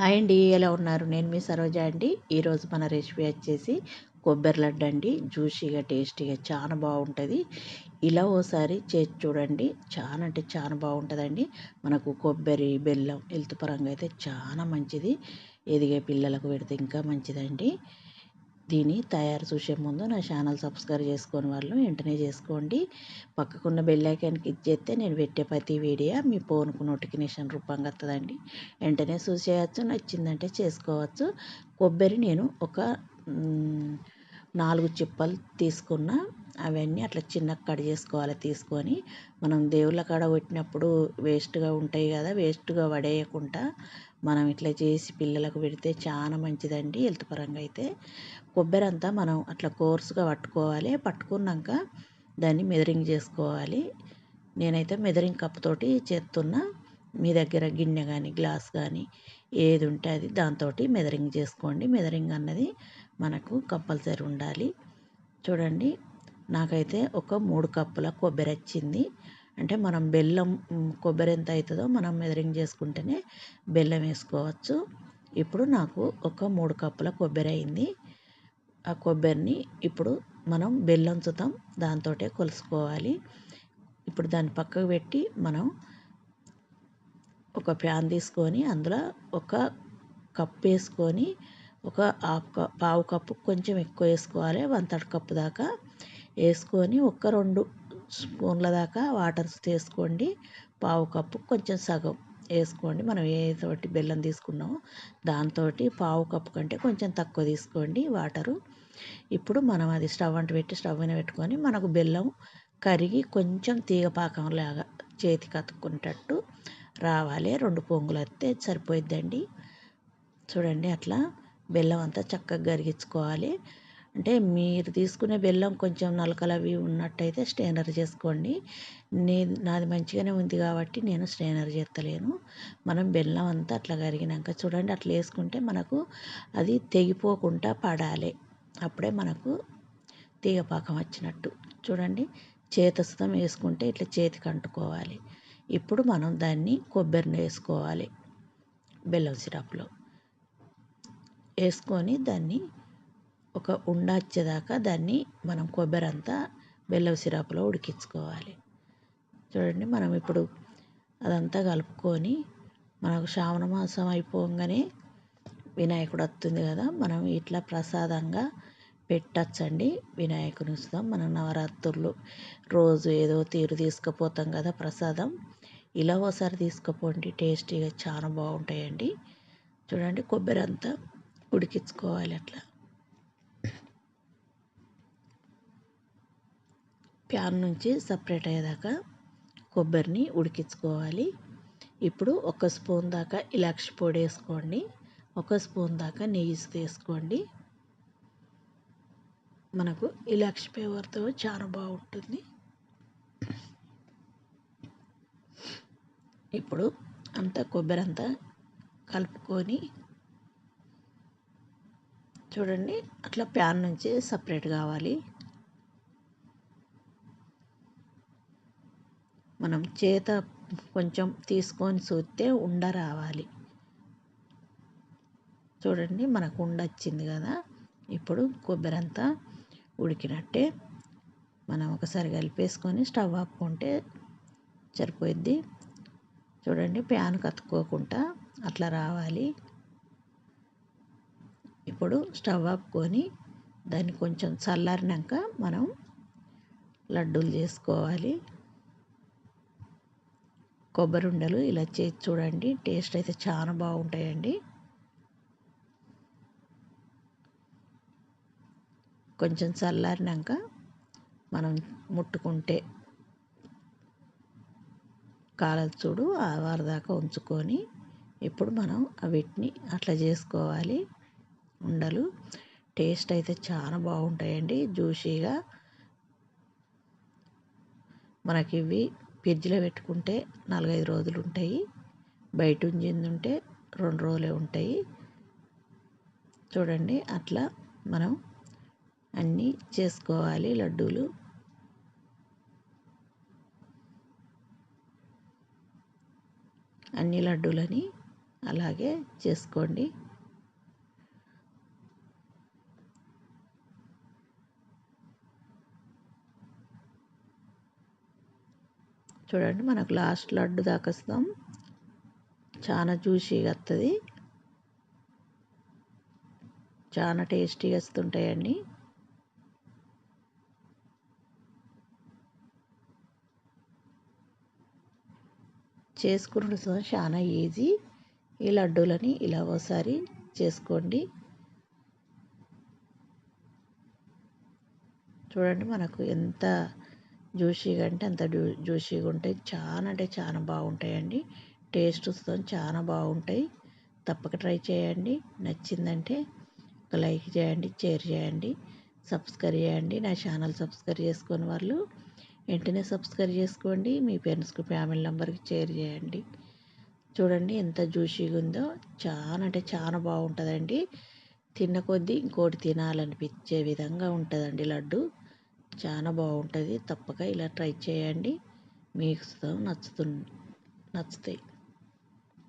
Hi అండి ఎలా ఉన్నారు? నేను మీ సరోజ అండి. ఈరోజు మన రెసిపీ వచ్చేసి కొబ్బరి లడ్డు అండి. జ్యూసీగా టేస్టీగా చాలా బాగుంటుంది. ఇలా ఓసారి చేసి చూడండి. చాలా అంటే చాలా బాగుంటుందండి. మనకు కొబ్బరి బెల్లం హెల్త్ పరంగా అయితే చాలా మంచిది. ఎదిగే పిల్లలకు పెడితే ఇంకా మంచిదండి. దీన్ని తయారు చూసే ముందు నా ఛానల్ సబ్స్క్రైబ్ చేసుకుని వాళ్ళు వెంటనే చేసుకోండి. పక్కకున్న బెల్లైకాయన్ క్లిక్ చేస్తే నేను పెట్టే ప్రతి వీడియో మీ ఫోన్కు నోటిఫికేషన్ రూపంగా వస్తుందండి. వెంటనే చూసేయచ్చు నచ్చిందంటే చేసుకోవచ్చు. కొబ్బరి నేను ఒక నాలుగు చిప్పలు తీసుకున్న అవన్నీ అట్లా చిన్న కట్ చేసుకోవాలి తీసుకొని. మనం దేవుళ్ళ కాడ కొట్టినప్పుడు వేస్ట్గా ఉంటాయి కదా వేస్ట్గా పడేయకుండా మనం ఇట్లా చేసి పిల్లలకు పెడితే చాలా మంచిదండి హెల్త్ పరంగా అయితే. కొబ్బరి అంతా మనం అట్లా కోర్సుగా పట్టుకోవాలి. పట్టుకున్నాక దాన్ని మెదరింగ్ చేసుకోవాలి. నేనైతే మెదరింగ్ కప్పుతోటి చేస్తున్నా మీ దగ్గర గిన్నె కానీ గ్లాస్ కానీ ఏది ఉంటే అది దాంతో మెదరింగ్ చేసుకోండి. మెదరింగ్ అన్నది మనకు కంపల్సరీ ఉండాలి. చూడండి నాకైతే ఒక మూడు కప్పుల కొబ్బరి వచ్చింది. అంటే మనం బెల్లం కొబ్బరి ఎంత అవుతుందో మనం మెదరింగ్ చేసుకుంటేనే బెల్లం వేసుకోవచ్చు. ఇప్పుడు నాకు ఒక మూడు కప్పుల కొబ్బరి అయింది. ఆ కొబ్బరిని ఇప్పుడు మనం బెల్లం చుతాం దాంతో కొలుసుకోవాలి. ఇప్పుడు దాన్ని పక్కకు పెట్టి మనం ఒక ప్యాన్ తీసుకొని అందులో ఒక కప్ వేసుకొని ఒక హాఫ్ కప్ పావు కప్పు కొంచెం ఎక్కువ వేసుకోవాలి. వన్ థర్డ్ కప్పు దాకా వేసుకొని ఒక రెండు స్పూన్ల దాకా వాటర్ తీసుకోండి. పావు కప్పు కొంచెం సగం వేసుకోండి. మనం ఏ తోటి బెల్లం తీసుకున్నామో దాంతో పావు కప్పు కంటే కొంచెం తక్కువ తీసుకోండి వాటరు. ఇప్పుడు మనం అది స్టవ్ అంట పెట్టి స్టవ్ మీద పెట్టుకొని మనకు బెల్లం కరిగి కొంచెం తీగ పాకంలాగా చేతికి అతుక్కునేటట్టు రావాలి. రెండు పొంగులు వస్తే సరిపోయిద్దండి. చూడండి అట్లా బెల్లం అంతా చక్కగా కరిగించుకోవాలి. అంటే మీరు తీసుకునే బెల్లం కొంచెం నలకలు అవి ఉన్నట్టయితే స్టెయినర్ చేసుకోండి. నే నాది మంచిగానే ఉంది కాబట్టి నేను స్ట్రైనర్ చేస్తలేను మనం బెల్లం అంతా అట్లా కరిగినాక చూడండి అట్లా వేసుకుంటే మనకు అది తెగిపోకుండా పడాలి. అప్పుడే మనకు తీగపాకం వచ్చినట్టు. చూడండి చేతస్థం వేసుకుంటే ఇట్లా చేతికి అంటుకోవాలి. ఇప్పుడు మనం దాన్ని కొబ్బరిని వేసుకోవాలి బెల్లం సిరప్లో. వేసుకొని దాన్ని ఒక ఉండ వచ్చేదాకా దాన్ని మనం కొబ్బరి అంతా బెల్లం సిరప్లో ఉడికించుకోవాలి. చూడండి మనం ఇప్పుడు అదంతా కలుపుకొని మనకు శ్రావణ మాసం అయిపోగానే వినాయకుడు వస్తుంది కదా మనం ఇట్లా ప్రసాదంగా పెట్టచ్చండి. వినాయకుని ఉత్సవం మనం నవరాత్రులు రోజు ఏదో తీరు తీసుకుపోతాం కదా ప్రసాదం. ఇలా ఒకసారి తీసుకుపోండి టేస్టీగా చాలా బాగుంటాయండి. చూడండి కొబ్బరి అంతా ఉడికించుకోవాలి అట్లా. ప్యాన్ నుంచి సపరేట్ అయ్యేదాకా కొబ్బరిని ఉడికించుకోవాలి. ఇప్పుడు ఒక స్పూన్ దాకా ఇలాక్షి పొడి వేసుకోండి. ఒక స్పూన్ దాకా నెయ్యి వేసుకోండి. మనకు ఇలాక్షి ఫ్లేవర్తో చాలా బాగుంటుంది. ఇప్పుడు అంతా కొబ్బరి అంతా కలుపుకొని చూడండి అట్లా ప్యాన్ నుంచి సపరేట్ కావాలి. మనం చేత కొంచెం తీసుకొని చూస్తే ఉండ రావాలి. చూడండి మనకు ఉండ వచ్చింది కదా. ఇప్పుడు కొబ్బరి అంతా ఉడికినట్టే మనం ఒకసారి కలిపేసుకొని స్టవ్ ఆపుకుంటే సరిపోయిద్ది. చూడండి ప్యాన్ కత్తుకోకుండా అట్లా రావాలి. ఇప్పుడు స్టవ్ ఆపుకొని దాన్ని కొంచెం చల్లారినాక మనం లడ్డూలు చేసుకోవాలి. కొబ్బరి ఉండలు ఇలా చేసి చూడండి. టేస్ట్ అయితే చాలా బాగుంటాయండి. కొంచెం చల్లారినాక మనం ముట్టుకుంటే కాలచూడు చూడు ఆవారు దాకా ఉంచుకొని ఇప్పుడు మనం వీటిని అట్లా చేసుకోవాలి. ఉండలు టేస్ట్ అయితే చాలా బాగుంటాయండి. జ్యూసీగా మనకి ఇవి ఫ్రిడ్జ్లో పెట్టుకుంటే నాలుగైదు రోజులు ఉంటాయి బయట ఉంచింది ఉంటే రెండు రోజులే ఉంటాయి. చూడండి అట్లా మనం అన్నీ చేసుకోవాలి లడ్డూలు. అన్ని లడ్డూలని అలాగే చేసుకోండి. చూడండి మనకు లాస్ట్ లడ్డు దాకస్తాం. చాలా జ్యూసీగా వస్తుంది చాలా టేస్టీగా వస్తుంటాయండి. చేసుకున్న చాలా ఈజీ ఈ లడ్డూలని ఇలా ఒకసారి చేసుకోండి. చూడండి మనకు ఎంత జ్యూసీగా అంటే అంత జ్యూసీగా ఉంటాయి. చాలా అంటే చాలా బాగుంటాయండి. టేస్ట్ వస్తుంది చాలా బాగుంటాయి. తప్పక ట్రై చేయండి. నచ్చిందంటే ఒక లైక్ చేయండి షేర్ చేయండి సబ్స్క్రైబ్ చేయండి. నా ఛానల్ సబ్స్క్రైబ్ చేసుకుని వాళ్ళు వెంటనే సబ్స్క్రైబ్ చేసుకోండి. మీ ఫ్రెండ్స్కి ఫ్యామిలీ నెంబర్కి షేర్ చేయండి. చూడండి ఎంత జ్యూసీగా ఉందో. చాలా అంటే చాలా బాగుంటుందండి. తిన్న కొద్దీ ఇంకోటి తినాలనిపించే విధంగా ఉంటుందండి లడ్డు. చాలా బాగుంటుంది. తప్పక ఇలా ట్రై చేయండి. మీకు నచ్చుతుంది నచ్చుతాయి.